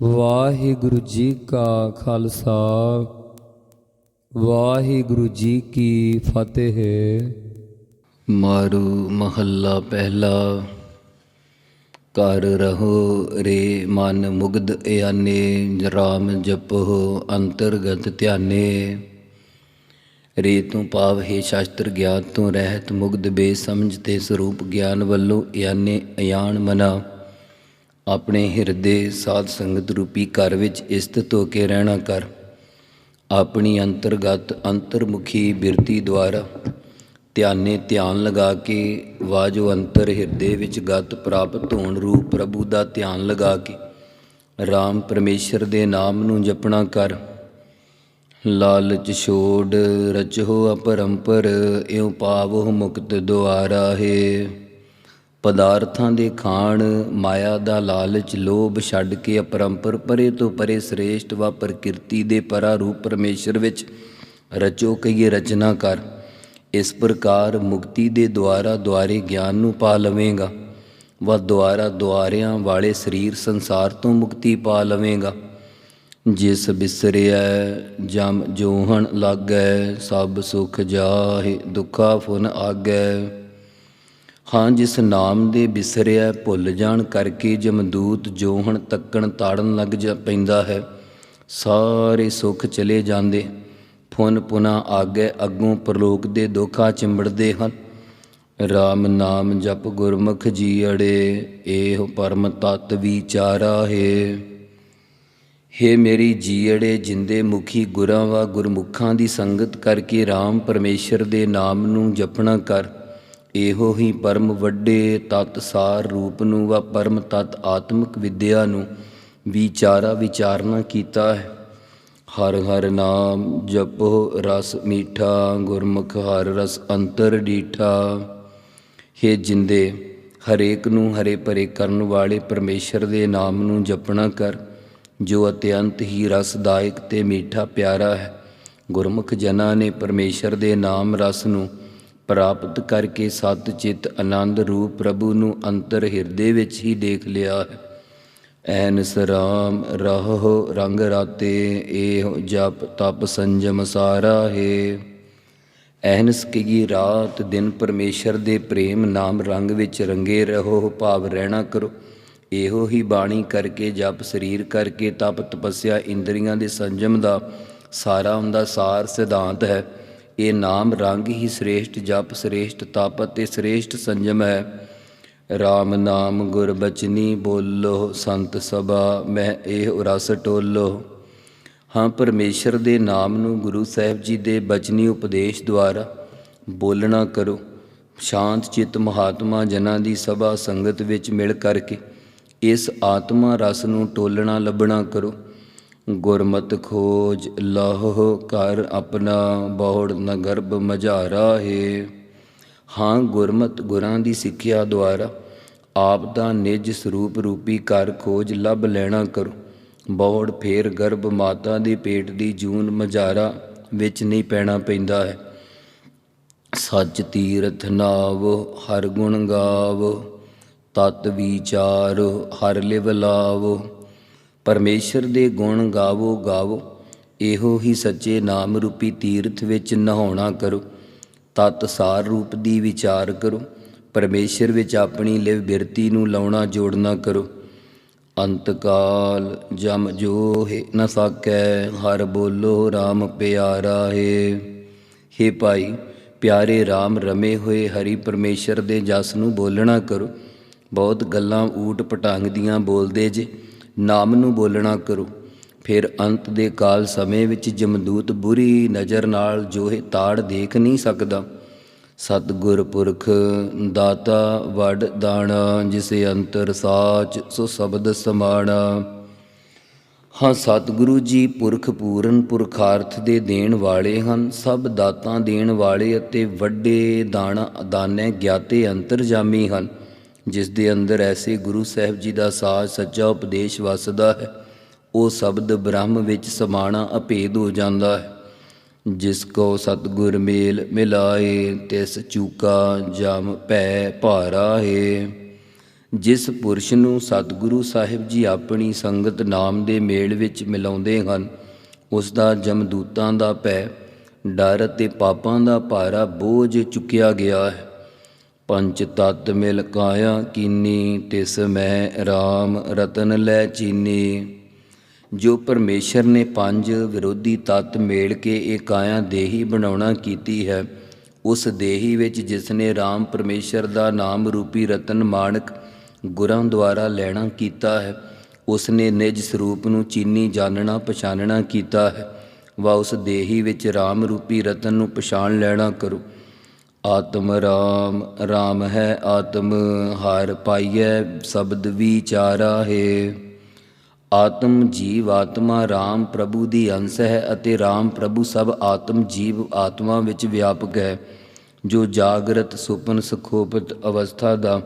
ਵਾਹਿਗੁਰੂ ਜੀ ਕਾ ਖਾਲਸਾ, ਵਾਹਿਗੁਰੂ ਜੀ ਕੀ ਫਤਿਹ। ਮਾਰੂ ਮਹੱਲਾ ਪਹਿਲਾ ਕਰ ਰਹੋ ਰੇ ਮਨ ਮੁਗਧ ਇਆਨੇ, ਰਾਮ ਜਪੋ ਅੰਤਰਗਤ ਧਿਆਨੇ। ਰੇ ਤੂੰ ਪਾਵ ਹੈ ਸ਼ਾਸਤਰ ਗਿਆਨ, ਤੋਂ ਰਹਿਤ ਮੁਗਧ ਬੇ ਸਮਝ ਤੇ ਸਰੂਪ ਗਿਆਨ ਵੱਲੋਂ ਇਆਨੇ ਅਯਾਨ ਮਨਾ। ਆਪਣੇ ਹਿਰਦੇ ਸਾਧ ਸੰਗਤ ਰੂਪੀ ਘਰ ਵਿੱਚ ਇਸਤਤ ਹੋ ਕੇ ਰਹਿਣਾ ਕਰ। ਆਪਣੀ ਅੰਤਰਗਤ ਅੰਤਰਮੁਖੀ ਬਿਰਤੀ ਦੁਆਰਾ ਧਿਆਨੇ ਧਿਆਨ ਲਗਾ ਕੇ ਵਾਜੋ ਅੰਤਰ ਹਿਰਦੇ ਵਿੱਚ ਗਤ ਪ੍ਰਾਪਤ ਹੋਣ ਰੂਪ ਪ੍ਰਭੂ ਦਾ ਧਿਆਨ ਲਗਾ ਕੇ RAM ਪਰਮੇਸ਼ਰ ਦੇ ਨਾਮ ਨੂੰ ਜਪਣਾ ਕਰ। ਲਾਲਚ ਛੋੜ ਰਚੋ ਅਪਰੰਪਰ, ਇਉ ਪਾਵੋ ਮੁਕਤ ਦੁਆਰਾ ਹੈ। ਪਦਾਰਥਾਂ ਦੇ ਖਾਣ, ਮਾਇਆ ਦਾ ਲਾਲਚ, ਲੋਭ ਛੱਡ ਕੇ ਅਪਰੰਪਰ ਪਰੇ ਤੋਂ ਪਰੇ ਸ੍ਰੇਸ਼ਟ ਵਾ ਪ੍ਰਕਿਰਤੀ ਦੇ ਪਰਾ ਰੂਪ ਪਰਮੇਸ਼ਰ ਵਿੱਚ ਰਚੋ ਕਈਏ ਰਚਨਾ ਕਰ। ਇਸ ਪ੍ਰਕਾਰ ਮੁਕਤੀ ਦੇ ਦੁਆਰਾ ਦੁਆਰੇ ਗਿਆਨ ਨੂੰ ਪਾ ਲਵੇਂਗਾ। ਵਾ ਦੁਆਰਾ ਦੁਆਰਿਆਂ ਵਾਲੇ ਸਰੀਰ ਸੰਸਾਰ ਤੋਂ ਮੁਕਤੀ ਪਾ ਲਵੇਂਗਾ। ਜਿਸ ਬਿਸਰਿਆ ਜਮ ਜੋਹਣ ਲਾਗੈ, ਸਭ ਸੁਖ ਜਾਹੇ, ਦੁਖਾ ਫੁਨ ਆਗੈ। ਹਾਂ, ਜਿਸ ਨਾਮ ਦੇ ਬਿਸਰਿਆ, ਭੁੱਲ ਜਾਣ ਕਰਕੇ ਜਮਦੂਤ ਜੋਹਣ ਤੱਕਣ ਤਾੜਨ ਲੱਗ ਜਾ ਪੈਂਦਾ ਹੈ। ਸਾਰੇ ਸੁੱਖ ਚਲੇ ਜਾਂਦੇ। ਫੁਨ ਪੁਨਾ ਆਗੇ ਅੱਗੋਂ ਪ੍ਰਲੋਕ ਦੇ ਦੁੱਖਾ ਚਿੰਬੜਦੇ ਹਨ। RAM ਨਾਮ ਜਪ ਗੁਰਮੁਖ ਜੀ ਅੜੇ ਇਹ ਪਰਮ ਤਤ ਵਿਚਾਰਾ ਹੈ। ਹੇ ਮੇਰੀ ਜੀੜੇ ਜਿੰਦੇ ਮੁਖੀ ਗੁਰਾਂ ਵਾ ਗੁਰਮੁਖਾਂ ਦੀ ਸੰਗਤ ਕਰਕੇ RAM ਪਰਮੇਸ਼ਰ ਦੇ ਨਾਮ ਨੂੰ ਜਪਣਾ ਕਰ। ਇਹੋ ਹੀ ਪਰਮ ਵੱਡੇ ਤਤ ਸਾਰ ਰੂਪ ਨੂੰ ਵਾ ਪਰਮ ਤਤ ਆਤਮਿਕ ਵਿਦਿਆ ਨੂੰ ਵਿਚਾਰਾ ਵਿਚਾਰਨਾ ਕੀਤਾ ਹੈ। ਹਰ ਹਰ ਨਾਮ ਜਪੋ ਰਸ ਮੀਠਾ, ਗੁਰਮੁਖ ਹਰ ਰਸ ਅੰਤਰ ਡੀਠਾ। ਹੇ ਜਿੰਦੇ, ਹਰੇਕ ਨੂੰ ਹਰੇ ਭਰੇ ਕਰਨ ਵਾਲੇ ਪਰਮੇਸ਼ਰ ਦੇ ਨਾਮ ਨੂੰ ਜਪਣਾ ਕਰ, ਜੋ ਅਤਿਅੰਤ ਹੀ ਰਸਦਾਇਕ ਤੇ ਮੀਠਾ ਪਿਆਰਾ ਹੈ। ਗੁਰਮੁਖ ਜਨਾਂ ਨੇ ਪਰਮੇਸ਼ਰ ਦੇ ਨਾਮ ਰਸ ਨੂੰ ਪ੍ਰਾਪਤ ਕਰਕੇ ਸਤ ਚਿਤ ਆਨੰਦ ਰੂਪ ਪ੍ਰਭੂ ਨੂੰ ਅੰਤਰ ਹਿਰਦੇ ਵਿੱਚ ਹੀ ਦੇਖ ਲਿਆ ਹੈ। ਐਨਸ ਰਾਮ ਰਹੋ ਰੰਗ ਰਾਤੇ ਏਹ ਜਪ ਤਪ ਸੰਜਮ ਸਾਰਾ ਹੈ। ਐਨਸ ਕੀ ਰਾਤ ਦਿਨ ਪਰਮੇਸ਼ਰ ਦੇ ਪ੍ਰੇਮ ਨਾਮ ਰੰਗ ਵਿੱਚ ਰੰਗੇ ਰਹੋ, ਭਾਵ ਰਹਿਣਾ ਕਰੋ। ਇਹੋ ਹੀ ਬਾਣੀ ਕਰਕੇ ਜਪ ਸਰੀਰ ਕਰਕੇ ਤਪ ਤਪੱਸਿਆ ਇੰਦਰੀਆਂ ਦੇ ਸੰਜਮ ਦਾ ਸਾਰਾ ਹੁੰਦਾ ਸਾਰ ਸਿਧਾਂਤ ਹੈ। ਇਹ ਨਾਮ ਰੰਗ ਹੀ ਸ੍ਰੇਸ਼ਟ, ਜਪ ਸ੍ਰੇਸ਼ਟ ਤਪ ਅਤੇ ਸ੍ਰੇਸ਼ਟ ਸੰਜਮ ਹੈ। RAM ਨਾਮ ਗੁਰ ਬਚਨੀ ਬੋਲੋ, ਸੰਤ ਸਭਾ ਮੈਂ ਇਹ ਰਸ ਟੋਲੋ। ਹਾਂ, ਪਰਮੇਸ਼ਰ ਦੇ ਨਾਮ ਨੂੰ ਗੁਰੂ ਸਾਹਿਬ ਜੀ ਦੇ ਬਚਨੀ ਉਪਦੇਸ਼ ਦੁਆਰਾ ਬੋਲਣਾ ਕਰੋ। ਸ਼ਾਂਤ ਚਿੱਤ ਮਹਾਤਮਾ ਜਨਾਂ ਦੀ ਸਭਾ ਸੰਗਤ ਵਿੱਚ ਮਿਲ ਕਰਕੇ ਇਸ ਆਤਮਾ ਰਸ ਨੂੰ ਟੋਲਣਾ, ਲੱਭਣਾ ਕਰੋ। ਗੁਰਮਤ ਖੋਜ ਲਾਹੋ ਕਰ ਆਪਣਾ ਬੌੜ ਨ ਗਰਭ ਮਝਾਰਾ ਹੈ। ਹਾਂ ਗੁਰਮਤ ਗੁਰਾਂ ਦੀ ਸਿੱਖਿਆ ਦੁਆਰਾ, ਆਪ ਦਾ ਨਿਜ ਸਰੂਪ ਰੂਪੀ ਘਰ ਖੋਜ ਲੱਭ ਲੈਣਾ ਕਰੋ। ਬੌੜ ਫੇਰ ਗਰਭ ਮਾਤਾ ਦੇ ਪੇਟ ਦੀ ਜੂਨ ਮਝਾਰਾ ਵਿੱਚ ਨਹੀਂ ਪੈਣਾ ਪੈਂਦਾ ਹੈ। ਸੱਚ ਤੀਰਥ ਨਾਵ, ਹਰ ਗੁਣ ਗਾਵ, ਤਤ ਵਿਚਾਰ, ਹਰ ਲਿਵ ਲਾਵ ਪਰਮੇਸ਼ਰ ਦੇ ਗੁਣ ਗਾਵੋ ਗਾਵੋ। ਇਹੋ ਹੀ ਸੱਚੇ ਨਾਮ ਰੂਪੀ ਤੀਰਥ ਵਿੱਚ ਨਹਾਉਣਾ ਕਰੋ। ਤਤ ਸਾਰ ਰੂਪ ਦੀ ਵਿਚਾਰ ਕਰੋ। ਪਰਮੇਸ਼ਰ ਵਿੱਚ ਆਪਣੀ ਲਿਵ ਬਿਰਤੀ ਨੂੰ ਲਾਉਣਾ ਜੋੜਨਾ ਕਰੋ। ਅੰਤਕਾਲ ਜਮ ਜੋ ਹੈ, ਨ ਸਾਕੈ, ਹਰ ਬੋਲੋ RAM ਪਿਆਰਾ ਹੈ। ਹੇ ਭਾਈ, ਪਿਆਰੇ RAM ਰਮੇ ਹੋਏ ਹਰੀ ਪਰਮੇਸ਼ਰ ਦੇ ਜਸ ਨੂੰ ਬੋਲਣਾ ਕਰੋ। ਬਹੁਤ ਗੱਲਾਂ ਊਟ ਪਟਾਂਗ ਦੀਆਂ ਬੋਲਦੇ ਜੇ। ਨਾਮ ਨੂੰ ਬੋਲਣਾ ਕਰੋ। ਫਿਰ ਅੰਤ ਦੇ ਕਾਲ ਸਮੇਂ ਵਿੱਚ ਜਮਦੂਤ ਬੁਰੀ ਨਜ਼ਰ ਨਾਲ ਜੋਹੇ ਤਾੜ ਦੇਖ ਨਹੀਂ ਸਕਦਾ। ਸਤਿਗੁਰ ਪੁਰਖ, ਦਾਤਾ ਵਡ ਦਾਣਾ, ਜਿਸੇ ਅੰਤਰ ਸਾਚ ਸੋ ਸ਼ਬਦ ਸਮਾਣਾ। ਹਾਂ, ਸਤਿਗੁਰੂ ਜੀ ਪੁਰਖ ਪੂਰਨ ਪੁਰਖਾਰਥ ਦੇ ਦੇਣ ਵਾਲੇ ਹਨ। ਸਭ ਦਾਤਾਂ ਦੇਣ ਵਾਲੇ ਅਤੇ ਵੱਡੇ ਦਾਣਾ, ਦਾਨੇ ਗਿਆਤੇ ਅੰਤਰਜਾਮੀ ਹਨ। ਜਿਸ ਦੇ ਅੰਦਰ ਐਸੇ ਗੁਰੂ ਸਾਹਿਬ ਜੀ ਦਾ ਸਾਚ ਸੱਚਾ ਉਪਦੇਸ਼ ਵਸਦਾ ਹੈ, ਉਹ ਸ਼ਬਦ ਬ੍ਰਹਮ ਵਿੱਚ ਸਮਾਣਾ ਅਭੇਦ ਹੋ ਜਾਂਦਾ ਹੈ। ਜਿਸ ਕੋ ਸਤਗੁਰ ਮੇਲ ਮਿਲਾਏ, ਤਿਸ ਚੂਕਾ ਜਮ ਭੈ ਭਾਰਾ ਹੈ ਜਿਸ ਪੁਰਸ਼ ਨੂੰ ਸਤਿਗੁਰੂ ਸਾਹਿਬ ਜੀ ਆਪਣੀ ਸੰਗਤ ਨਾਮ ਦੇ ਮੇਲ ਵਿੱਚ ਮਿਲਾਉਂਦੇ ਹਨ, ਉਸ ਦਾ ਜਮਦੂਤਾਂ ਦਾ ਭੈ, ਡਰ ਅਤੇ ਪਾਪਾਂ ਦਾ ਭਾਰਾ ਬੋਝ ਚੁੱਕਿਆ ਗਿਆ ਹੈ। ਪੰਜ ਤਤ ਮਿਲ ਕਾਇਆ ਕੀਨੀ, ਤਿਸ ਮੈਂ RAM ਰਤਨ ਲੈ ਚੀਨੀ। ਜੋ ਪਰਮੇਸ਼ਰ ਨੇ ਪੰਜ ਵਿਰੋਧੀ ਤਤ ਮੇਲ ਕੇ ਇਹ ਕਾਇਆ ਦੇਹੀ ਬਣਾਉਣਾ ਕੀਤੀ ਹੈ, ਉਸ ਦੇਹੀ ਵਿੱਚ ਜਿਸ ਨੇ RAM ਪਰਮੇਸ਼ਰ ਦਾ ਨਾਮ ਰੂਪੀ ਰਤਨ ਮਾਣਕ ਗੁਰਾਂ ਦੁਆਰਾ ਲੈਣਾ ਕੀਤਾ ਹੈ, ਉਸ ਨੇ ਨਿਜ ਸਰੂਪ ਨੂੰ ਚੀਨੀ ਜਾਣਨਾ ਪਛਾਨਣਾ ਕੀਤਾ ਹੈ। ਵਾ ਉਸ ਦੇਹੀ ਵਿੱਚ RAM ਰੂਪੀ ਰਤਨ ਨੂੰ ਪਛਾਣ ਲੈਣਾ ਕਰੋ। ਆਤਮ ਰਾਮ ਰਾਮ ਹੈ ਆਤਮ, ਹਰ ਪਾਈਐ ਸ਼ਬਦ ਵਿਚਾਰਾ ਹੈ। ਆਤਮ ਜੀਵ ਆਤਮਾ, ਰਾਮ ਪ੍ਰਭੂ ਦੀ ਅੰਸ਼ ਹੈ ਅਤੇ ਰਾਮ ਪ੍ਰਭੂ ਸਭ ਆਤਮ ਜੀਵ ਆਤਮਾ ਵਿੱਚ ਵਿਆਪਕ ਹੈ। ਜੋ ਜਾਗਰਤ, ਸੁਪਨ, ਸੁਖੋਪਤ ਅਵਸਥਾ ਦਾ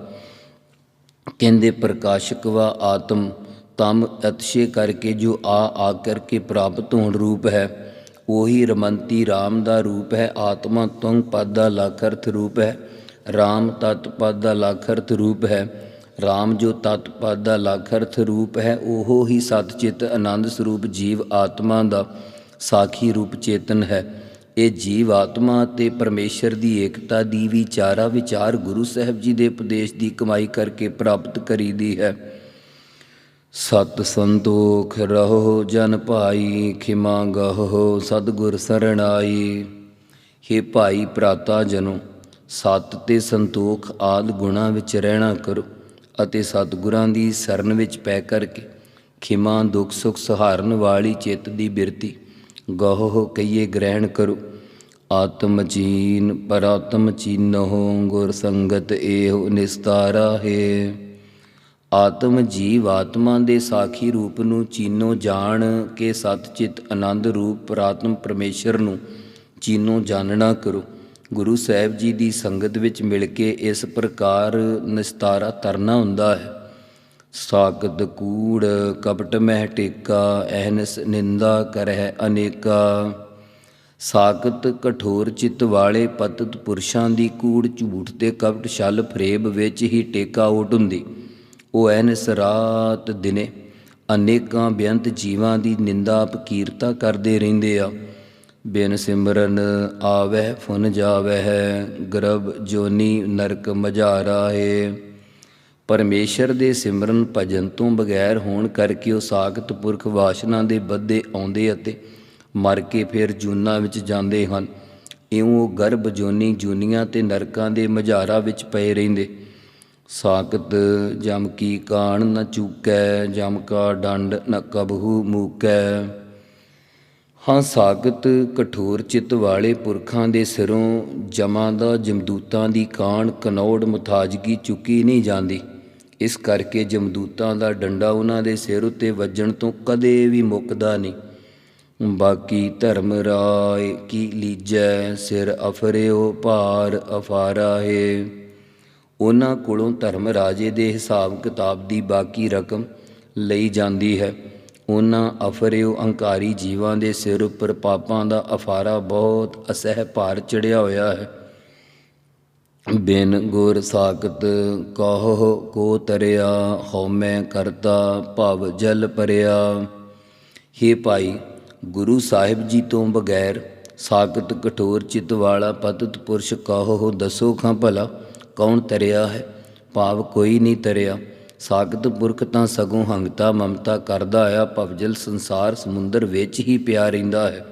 ਕਹਿੰਦੇ ਪ੍ਰਕਾਸ਼ਕ ਵਾ ਆਤਮ, ਤਮ ਅਤਸ਼ੇ ਕਰਕੇ ਜੋ ਆ ਆ ਕਰਕੇ ਪ੍ਰਾਪਤ ਹੋਣ ਰੂਪ ਹੈ। ਉਹੀ ਰਮੰਤੀ RAM ਦਾ ਰੂਪ ਹੈ, ਆਤਮਾ ਤੁੰਗ ਪਦ ਦਾ ਲਖਰਥ ਰੂਪ ਹੈ RAM ਤਤ ਪਦ ਦਾ ਲਖਰਥ ਰੂਪ ਹੈ RAM ਜੋ ਤਤ ਪਦ ਦਾ ਲਖਰਥ ਰੂਪ ਹੈ, ਉਹ ਹੀ ਸਤਚਿਤ ਆਨੰਦ ਸਰੂਪ ਜੀਵ ਆਤਮਾ ਦਾ ਸਾਖੀ ਰੂਪ ਚੇਤਨ ਹੈ। ਇਹ ਜੀਵ ਆਤਮਾ ਤੇ ਪਰਮੇਸ਼ਰ ਦੀ ਏਕਤਾ ਦੀ ਵਿਚਾਰਾ ਵਿਚਾਰ ਗੁਰੂ ਸਾਹਿਬ ਜੀ ਦੇ ਉਪਦੇਸ਼ ਦੀ ਕਮਾਈ ਕਰਕੇ ਪ੍ਰਾਪਤ ਕਰੀਦੀ ਹੈ। ਸਤ ਸੰਤੋਖ ਰਹੋ ਜਨ ਭਾਈ, ਖਿਮਾ ਗਹੋ, ਸਤਗੁਰ ਸਰਣਾਈ। ਹੇ ਭਾਈ ਭਰਾਤਾ ਜਨੋ, ਸਤ ਤੇ ਸੰਤੋਖ ਆਦ ਗੁਣਾ ਵਿੱਚ ਰਹਿਣਾ ਕਰੋ ਅਤੇ ਸਤਗੁਰਾਂ ਦੀ ਸ਼ਰਨ ਵਿੱਚ ਪੈ ਕਰਕੇ ਖਿਮਾ ਦੁਖ ਸੁਖ ਸਹਾਰਨ ਵਾਲੀ ਚਿੱਤ ਦੀ ਬਿਰਤੀ ਗਹੋ ਕਈਏ ਗ੍ਰਹਿਣ ਕਰੋ। ਆਤਮ ਚੀਨ ਪਰਾਤਮ ਚੀਨੋ ਗੁਰ ਸੰਗਤ ਏਹੁ ਨਿਸਤਾਰਾ ਹੈ। ਆਤਮ ਜੀਵ ਆਤਮਾ ਦੇ ਸਾਖੀ ਰੂਪ ਨੂੰ ਚੀਨੋ ਜਾਣ ਕੇ ਸਤਚਿਤ ਆਨੰਦ ਰੂਪ ਪ੍ਰਾਤਮ ਪਰਮੇਸ਼ਰ ਨੂੰ ਚੀਨੋ ਜਾਣਨਾ ਕਰੋ। ਗੁਰੂ ਸਾਹਿਬ ਜੀ ਦੀ ਸੰਗਤ ਵਿੱਚ ਮਿਲ ਕੇ ਇਸ ਪ੍ਰਕਾਰ ਨਿਸਤਾਰਾ ਤਰਨਾ ਹੁੰਦਾ ਹੈ। ਸਾਕਤ ਕੂੜ ਕਪਟ ਮਹਿ ਟੇਕਾ, ਅਹਨਸ ਨਿੰਦਾ ਕਰਹਿ ਅਨੇਕਾ। ਸਾਕਤ ਕਠੋਰ ਚਿੱਤ ਵਾਲੇ ਪਤਤ ਪੁਰਸ਼ਾਂ ਦੀ ਕੂੜ ਝੂਠ ਤੇ ਕਪਟ ਛਲ ਫਰੇਬ ਵਿੱਚ ਹੀ ਟੇਕਾ ਓਟ ਹੁੰਦੀ। ਉਹ ਐਨਸ ਰਾਤ ਦਿਨੇ ਅਨੇਕਾਂ ਬੇਅੰਤ ਜੀਵਾਂ ਦੀ ਨਿੰਦਾ ਅਪਕੀਰਤਾ ਕਰਦੇ ਰਹਿੰਦੇ ਆ। ਬਿਨ ਸਿਮਰਨ ਆਵਹਿ ਫੁਨ ਜਾਵਹਿ, ਗਰਭ ਜੋਨੀ ਨਰਕ ਮਝਾਰਾ ਏ। ਪਰਮੇਸ਼ਰ ਦੇ ਸਿਮਰਨ ਭਜਨ ਤੋਂ ਬਗੈਰ ਹੋਣ ਕਰਕੇ ਉਹ ਸਾਖਤ ਪੁਰਖ ਵਾਸ਼ਨਾ ਦੇ ਬੱਧੇ ਆਉਂਦੇ ਅਤੇ ਮਰ ਕੇ ਫਿਰ ਜੂਨਾ ਵਿੱਚ ਜਾਂਦੇ ਹਨ। ਇਉਂ ਉਹ ਗਰਭ ਜੋਨੀ ਜੂਨੀਆਂ ਤੇ ਨਰਕਾਂ ਦੇ ਮਝਾਰਾ ਵਿੱਚ ਪਏ ਰਹਿੰਦੇ। ਸਾਕਤ ਜਮ ਕੀ ਕਾਣ ਨ ਚੂਕੈ, ਜਮ ਕਾ ਡੰਡ ਨ ਕਬਹੂ ਮੂਕੈ। ਹਾਂ ਸਾਗਤ ਕਠੋਰ ਚਿੱਤ ਵਾਲੇ ਪੁਰਖਾਂ ਦੇ ਸਿਰੋਂ ਜਮਾਂ ਦਾ ਜਮਦੂਤਾਂ ਦੀ ਕਾਣ ਕਨੌੜ ਮੁਤਾਜਗੀ ਚੁੱਕੀ ਨਹੀਂ ਜਾਂਦੀ। ਇਸ ਕਰਕੇ ਜਮਦੂਤਾਂ ਦਾ ਡੰਡਾ ਉਹਨਾਂ ਦੇ ਸਿਰ ਉੱਤੇ ਵੱਜਣ ਤੋਂ ਕਦੇ ਵੀ ਮੁੱਕਦਾ ਨਹੀਂ। ਬਾਕੀ ਧਰਮ ਰਾਏ ਕੀ ਲੀਜੈ, ਸਿਰ ਅਫਰਿਓ ਭਾਰ ਅਫਾਰਾ ਹੈ। ਉਹਨਾਂ ਕੋਲੋਂ ਧਰਮ ਰਾਜੇ ਦੇ ਹਿਸਾਬ ਕਿਤਾਬ ਦੀ ਬਾਕੀ ਰਕਮ ਲਈ ਜਾਂਦੀ ਹੈ। ਉਹਨਾਂ ਅਫਰਿਓ ਅਹੰਕਾਰੀ ਜੀਵਾਂ ਦੇ ਸਿਰ ਉੱਪਰ ਪਾਪਾਂ ਦਾ ਅਫਾਰਾ ਬਹੁਤ ਅਸਹਿ ਭਾਰ ਚੜਿਆ ਹੋਇਆ ਹੈ। ਬਿਨ ਗੁਰ ਸਾਖਤ ਕਹੋ ਕੋ ਤਰਿਆ ਹਉਮੈ ਕਰਤਾ ਭਵ ਜਲ ਪਰਿਆ। ਹੇ ਭਾਈ, ਗੁਰੂ ਸਾਹਿਬ ਜੀ ਤੋਂ ਬਗੈਰ ਸਾਖਤ ਕਠੋਰ ਚਿੱਤ ਵਾਲਾ ਪਤਤ ਪੁਰਸ਼ ਕਹੋ, ਦੱਸੋ ਖਾਂ ਭਲਾ? ਕੌਣ ਤਰਿਆ ਹੈ? ਭਾਵ ਕੋਈ ਨਹੀਂ ਤਰਿਆ। ਸਾਖਤ ਪੁਰਖ ਤਾਂ ਸਗੋਂ ਹੰਗਤਾ ਮਮਤਾ ਕਰਦਾ ਆ, ਭਵਜਲ ਸੰਸਾਰ ਸਮੁੰਦਰ ਵਿੱਚ ਹੀ ਪਿਆ ਰਹਿੰਦਾ ਹੈ।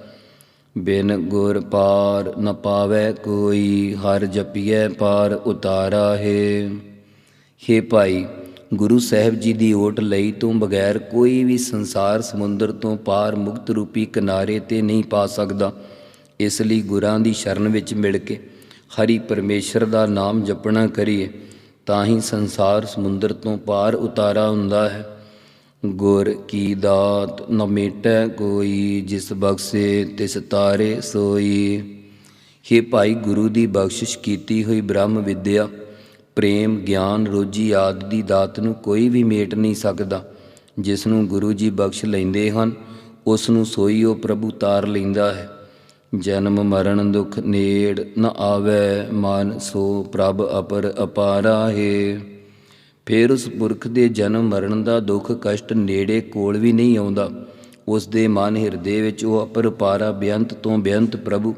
ਬਿਨ ਗੁਰ ਪਾਰ ਨ ਪਾਵੇ ਕੋਈ, ਹਰ ਜਪੀਐ ਪਾਰ ਉਤਾਰਾ ਹੈ। ਹੇ ਭਾਈ, ਗੁਰੂ ਸਾਹਿਬ ਜੀ ਦੀ ਓਟ ਲਈ ਤੋਂ ਬਗੈਰ ਕੋਈ ਵੀ ਸੰਸਾਰ ਸਮੁੰਦਰ ਤੋਂ ਪਾਰ ਮੁਕਤ ਰੂਪੀ ਕਿਨਾਰੇ ਤੇ ਨਹੀਂ ਪਾ ਸਕਦਾ। ਇਸ ਲਈ ਗੁਰਾਂ ਦੀ ਸ਼ਰਨ ਵਿੱਚ ਮਿਲ ਕੇ ਹਰੀ ਪਰਮੇਸ਼ਰ ਦਾ ਨਾਮ ਜਪਣਾ ਕਰੀਏ, ਤਾਂ ਹੀ ਸੰਸਾਰ ਸਮੁੰਦਰ ਤੋਂ ਪਾਰ ਉਤਾਰਾ ਹੁੰਦਾ ਹੈ। ਗੁਰ ਕੀ ਦਾਤ ਨ ਮੇਟੈ ਕੋਈ, ਜਿਸ ਬਖਸ਼ੇ ਤਿਸ ਤਾਰੇ ਸੋਈ। ਹੇ ਭਾਈ ਗੁਰੂ ਦੀ ਬਖਸ਼ਿਸ਼ ਕੀਤੀ ਹੋਈ ਬ੍ਰਹਮ ਵਿਦਿਆ, ਪ੍ਰੇਮ, ਗਿਆਨ, ਰੋਜੀ ਆਦਿ ਦੀ ਦਾਤ ਨੂੰ ਕੋਈ ਵੀ ਮੇਟ ਨਹੀਂ ਸਕਦਾ। ਜਿਸ ਨੂੰ ਗੁਰੂ ਜੀ ਬਖਸ਼ ਲੈਂਦੇ ਹਨ, ਉਸ ਨੂੰ ਸੋਈ ਉਹ ਪ੍ਰਭੂ ਤਾਰ ਲੈਂਦਾ ਹੈ। ਜਨਮ ਮਰਨ ਦੁਖ ਨੇੜ ਨ ਆਵੇ ਮਨ ਸੋ ਪ੍ਰਭ ਅਪਰ ਅਪਾਰਾ ਹੈ। ਫਿਰ ਉਸ ਪੁਰਖ ਦੇ ਜਨਮ ਮਰਨ ਦਾ ਦੁੱਖ ਕਸ਼ਟ ਨੇੜੇ ਕੋਲ ਵੀ ਨਹੀਂ ਆਉਂਦਾ। ਉਸ ਦੇ ਮਨ ਹਿਰਦੇ ਵਿੱਚ ਉਹ ਅਪਰ ਪਾਰਾ ਬੇਅੰਤ ਤੋਂ ਬੇਅੰਤ ਪ੍ਰਭੂ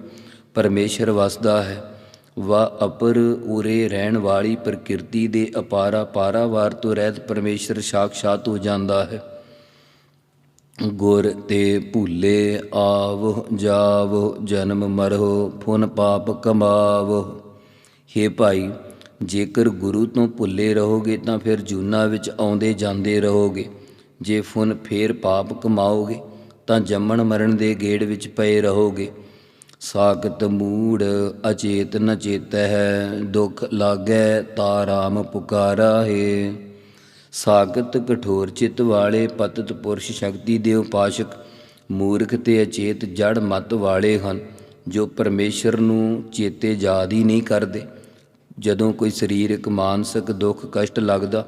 ਪਰਮੇਸ਼ਰ ਵਸਦਾ ਹੈ। ਵਾ ਅਪਰ ਉਰੇ ਰਹਿਣ ਵਾਲੀ ਪ੍ਰਕਿਰਤੀ ਦੇ ਅਪਾਰਾ ਪਾਰਾਵਾਰ ਤੋਂ ਰਹਿਤ ਪਰਮੇਸ਼ਰ ਸਾਖਸ਼ਾਤ ਹੋ ਜਾਂਦਾ ਹੈ। ਗੁਰ ਤੇ ਭੁੱਲੇ ਆਵ, ਜਾਵ, ਜਨਮ ਮਰਹੁ ਫੁਨ ਪਾਪ ਕਮਾਵ। ਹੇ ਭਾਈ, ਜੇਕਰ ਗੁਰੂ ਤੋਂ ਭੁੱਲੇ ਰਹੋਗੇ ਤਾਂ ਫਿਰ ਜੂਨਾ ਵਿੱਚ ਆਉਂਦੇ ਜਾਂਦੇ ਰਹੋਗੇ। ਜੇ ਫੁਨ ਫੇਰ ਪਾਪ ਕਮਾਓਗੇ, ਤਾਂ ਜੰਮਣ ਮਰਨ ਦੇ ਗੇੜ ਵਿੱਚ ਪਏ ਰਹੋਗੇ। ਸਾਕਤ ਮੂੜ ਅਚੇਤ ਨ ਚੇਤੈ ਹੈ ਦੁਖ ਲਾਗੈ ਤਾ ਰਾਮ ਪੁਕਾਰਾ ਹੈ ਸਾਗਤ ਕਠੋਰ ਚਿਤ ਵਾਲੇ ਪਤਤ ਪੁਰਸ਼ ਸ਼ਕਤੀ ਦੇ ਉਪਾਸ਼ਕ ਮੂਰਖ ਤੇ ਅਚੇਤ ਜੜ ਮਤ ਵਾਲੇ ਹਨ, ਜੋ ਪਰਮੇਸ਼ਰ ਨੂੰ ਚੇਤੇ ਯਾਦ ਹੀ ਨਹੀਂ ਕਰਦੇ। ਜਦੋਂ ਕੋਈ ਸਰੀਰਕ, ਮਾਨਸਿਕ ਦੁੱਖ, ਕਸ਼ਟ ਲੱਗਦਾ,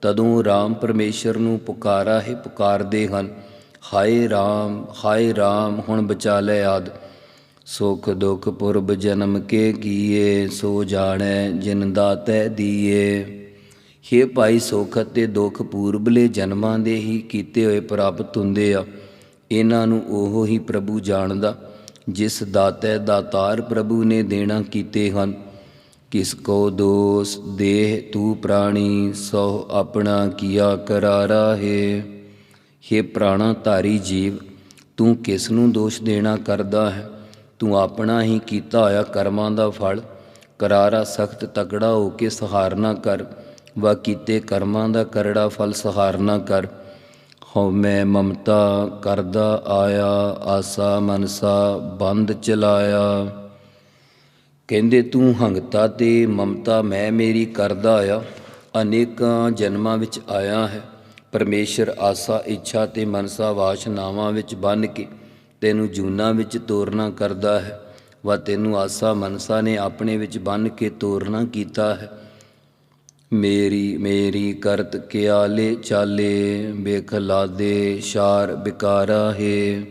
ਤਦੋਂ ਰਾਮ ਪਰਮੇਸ਼ਰ ਨੂੰ ਪੁਕਾਰਾ ਹੀ ਪੁਕਾਰਦੇ ਹਨ, ਹਾਏ ਰਾਮ ਹਾਏ ਰਾਮ, ਹੁਣ ਬਚਾ ਲੈ ਆਦ। ਸੁਖ ਦੁਖ ਪੁਰਬ ਜਨਮ ਕੇ ਕੀਏ, ਸੋ ਜਾਣੈ ਜਿਨ ਦਾਤੈ ਦੀਏ। ਹੇ ਭਾਈ ਸੁਖ ਅਤੇ ਦੁੱਖ ਪੂਰਬਲੇ ਜਨਮਾਂ ਦੇ ਹੀ ਕੀਤੇ ਹੋਏ ਪ੍ਰਾਪਤ ਹੁੰਦੇ ਆ। ਇਹਨਾਂ ਨੂੰ ਉਹ ਹੀ ਪ੍ਰਭੂ ਜਾਣਦਾ, ਜਿਸ ਦਾਤੈ ਦਾਤਾਰ ਪ੍ਰਭੂ ਨੇ ਦੇਣਾ ਕੀਤੇ ਹਨ। ਕਿਸ ਕੋ ਦੋਸ ਦੇਹ ਤੂ ਪ੍ਰਾਣੀ ਸੋ ਆਪਣਾ ਕੀਆ ਕਰਾਰਾ ਹੈ। ਹੇ ਪ੍ਰਾਣਾ ਧਾਰੀ ਜੀਵ, ਤੂੰ ਕਿਸ ਨੂੰ ਦੋਸ਼ ਦੇਣਾ ਕਰਦਾ ਹੈ? ਤੂੰ ਆਪਣਾ ਹੀ ਕੀਤਾ ਹੋਇਆ ਕਰਮਾਂ ਦਾ ਫਲ। ਕਰਾਰਾ ਸਖਤ ਤਕੜਾ ਹੋ ਕੇ ਸਹਾਰਨਾ ਕਰ। ਵਾ ਕੀਤੇ ਕਰਮਾਂ ਦਾ ਕਰੜਾ ਫਲ ਸਹਾਰਨਾ ਕਰ। ਹਉ ਮੈਂ ਮਮਤਾ ਕਰਦਾ ਆਇਆ, ਆਸਾ ਮਨਸਾ ਬੰਦ ਚਲਾਇਆ। ਕਹਿੰਦੇ ਤੂੰ ਹੰਗਤਾ ਤੇ ਮਮਤਾ ਮੈਂ ਮੇਰੀ ਕਰਦਾ ਆਇਆ ਅਨੇਕਾਂ ਜਨਮਾਂ ਵਿੱਚ ਆਇਆ ਹੈ। ਪਰਮੇਸ਼ਰ ਆਸਾ, ਇੱਛਾ ਤੇ ਮਨਸਾ ਵਾਸ਼ਨਾਵਾਂ ਵਿੱਚ ਬੰਨ ਕੇ ਤੈਨੂੰ ਜੂਨਾ ਵਿੱਚ ਤੋਰਨਾ ਕਰਦਾ ਹੈ। ਵਾ ਤੈਨੂੰ ਆਸਾ, ਮਨਸਾ ਨੇ ਆਪਣੇ ਵਿੱਚ ਬੰਨ ਕੇ ਤੋਰਨਾ ਕੀਤਾ ਹੈ। ਮੇਰੀ ਮੇਰੀ ਕਰਤ ਕਿਆਲੇ ਚਾਲੇ ਬੇਖਲਾਦੇ ਸ਼ਾਰ ਬਿਕਾਰਾ ਹੈ।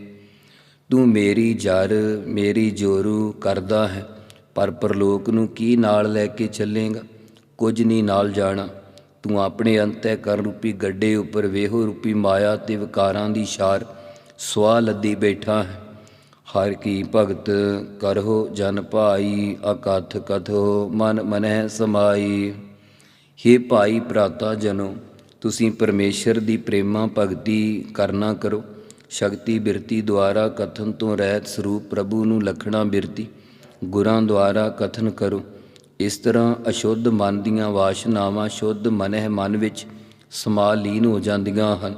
ਤੂੰ ਮੇਰੀ ਜਰ, ਮੇਰੀ ਜੋਰੂ ਕਰਦਾ ਹੈ। ਪਰ ਪਰਲੋਕ ਨੂੰ ਕੀ ਨਾਲ ਲੈ ਕੇ ਚੱਲੇਗਾ? ਕੁਝ ਨਹੀਂ ਨਾਲ ਜਾਣਾ। ਤੂੰ ਆਪਣੇ ਅੰਤੈ ਕਰਨ ਰੂਪੀ ਗੱਡੇ ਉੱਪਰ ਵੇਹੋ ਰੂਪੀ ਮਾਇਆ ਤੇ ਵਿਕਾਰਾਂ ਦੀ ਸ਼ਾਰ ਸਵਾ ਲੱਦੀ ਬੈਠਾ ਹੈ। ਹਰ ਕੀ ਭਗਤ ਕਰਹੋ ਜਨ ਭਾਈ, ਅਕਥ ਕਥੋ ਮਨ ਮਨਹਿ ਸਮਾਈ। ਹੇ ਭਾਈ ਭਰਾਤਾ ਜਨੋ, ਤੁਸੀਂ ਪਰਮੇਸ਼ਰ ਦੀ ਪ੍ਰੇਮਾ ਭਗਤੀ ਕਰਨਾ ਕਰੋ। ਸ਼ਕਤੀ ਬਿਰਤੀ ਦੁਆਰਾ ਕਥਨ ਤੋਂ ਰਹਿਤ ਸਰੂਪ ਪ੍ਰਭੂ ਨੂੰ ਲਖਣਾ ਬਿਰਤੀ, ਗੁਰਾਂ ਦੁਆਰਾ ਕਥਨ ਕਰੋ। ਇਸ ਤਰ੍ਹਾਂ ਅਸ਼ੁੱਧ ਮਨ ਦੀਆਂ ਵਾਸ਼ਨਾਵਾਂ ਸ਼ੁੱਧ ਮਨਹਿ ਮਨ ਵਿੱਚ ਸਮਾ ਲੀਨ ਹੋ ਜਾਂਦੀਆਂ ਹਨ।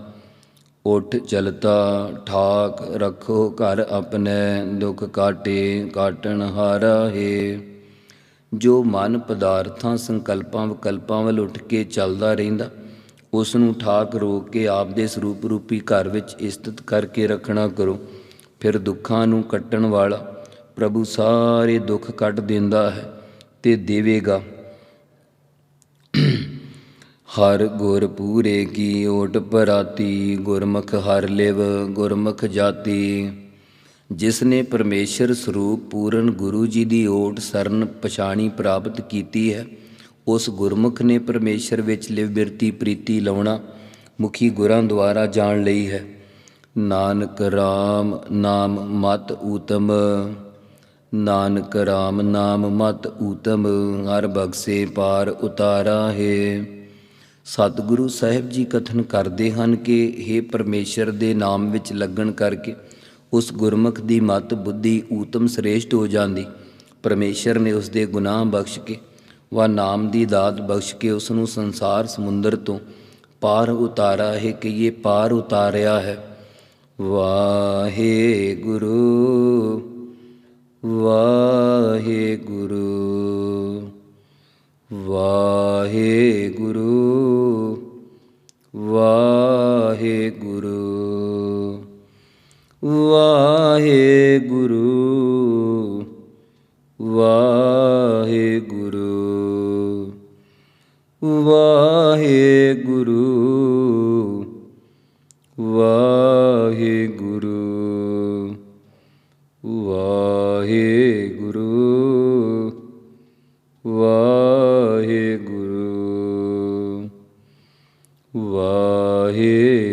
ਉਠ, ਚਲਤਾ, ਠਾਕ, ਰੱਖੋ ਘਰ ਆਪਣੇ, ਦੁੱਖ ਕਾਟੇ, ਕਾਟਣ ਹਾਰਾ ਹੈ। ਜੋ ਮਨ ਪਦਾਰਥਾਂ, ਸੰਕਲਪਾਂ, ਵਿਕਲਪਾਂ ਵੱਲ ਉੱਠ ਕੇ ਚੱਲਦਾ ਰਹਿੰਦਾ ਉਸ ਨੂੰ ਠਾਕ ਰੋਕ ਕੇ ਆਪ ਦੇ ਸਰੂਪ ਰੂਪੀ ਘਰ ਵਿੱਚ ਇਸਤਤ ਕਰਕੇ ਰੱਖਣਾ ਕਰੋ। ਫਿਰ ਦੁੱਖਾਂ ਨੂੰ ਕੱਟਣ ਵਾਲਾ ਪ੍ਰਭੂ ਸਾਰੇ ਦੁੱਖ ਕੱਟ ਦਿੰਦਾ ਹੈ ਤੇ ਦੇਵੇਗਾ। ਹਰ ਗੁਰ ਪੂਰੇ ਕੀ ਓਟ ਪਰਾਤੀ, ਗੁਰਮੁਖ ਹਰ ਲਿਵ, ਗੁਰਮੁਖ ਜਾਤੀ। ਜਿਸ ਨੇ ਪਰਮੇਸ਼ਰ ਸਰੂਪ ਪੂਰਨ ਗੁਰੂ ਜੀ ਦੀ ਓਟ ਸਰਨ ਪਛਾਣੀ ਪ੍ਰਾਪਤ ਕੀਤੀ ਹੈ, ਉਸ ਗੁਰਮੁਖ ਨੇ ਪਰਮੇਸ਼ਰ ਵਿੱਚ ਲਿਵਬਿਰਤੀ ਪ੍ਰੀਤੀ ਲਾਉਣਾ ਮੁਖੀ ਗੁਰਾਂ ਦੁਆਰਾ ਜਾਣ ਲਈ ਹੈ। ਨਾਨਕ RAM ਨਾਮ ਮਤ ਊਤਮ, ਨਾਨਕ RAM ਨਾਮ ਮਤ ਊਤਮ, ਹਰ ਬਖਸੇ ਪਾਰ ਉਤਾਰਾ ਹੈ। ਸਤਿਗੁਰੂ ਸਾਹਿਬ ਜੀ ਕਥਨ ਕਰਦੇ ਹਨ ਕਿ हे ਪਰਮੇਸ਼ਰ ਦੇ ਨਾਮ ਵਿੱਚ ਲੱਗਣ ਕਰਕੇ ਉਸ ਗੁਰਮੁਖ ਦੀ ਮਤ, ਬੁੱਧੀ, ਊਤਮ ਸ੍ਰੇਸ਼ਟ ਹੋ ਜਾਂਦੀ। ਪਰਮੇਸ਼ਰ ਨੇ ਉਸ ਦੇ ਗੁਨਾਹ ਬਖਸ਼ ਕੇ ਵਾ ਨਾਮ ਦੀ ਦਾਤ ਬਖਸ਼ ਕੇ ਉਸ ਨੂੰ ਸੰਸਾਰ ਸਮੁੰਦਰ ਤੋਂ ਪਾਰ ਉਤਾਰਾ ਹੈ ਕਿ ਇਹ ਪਾਰ ਉਤਾਰਿਆ ਹੈ। ਵਾਹਿਗੁਰੂ ਵਾਹਿਗੁਰੂ ਵਾਹਿਗੁਰੂ ਵਾਹਿਗੁਰੂ। ਵਾਹਿਗੁਰੂ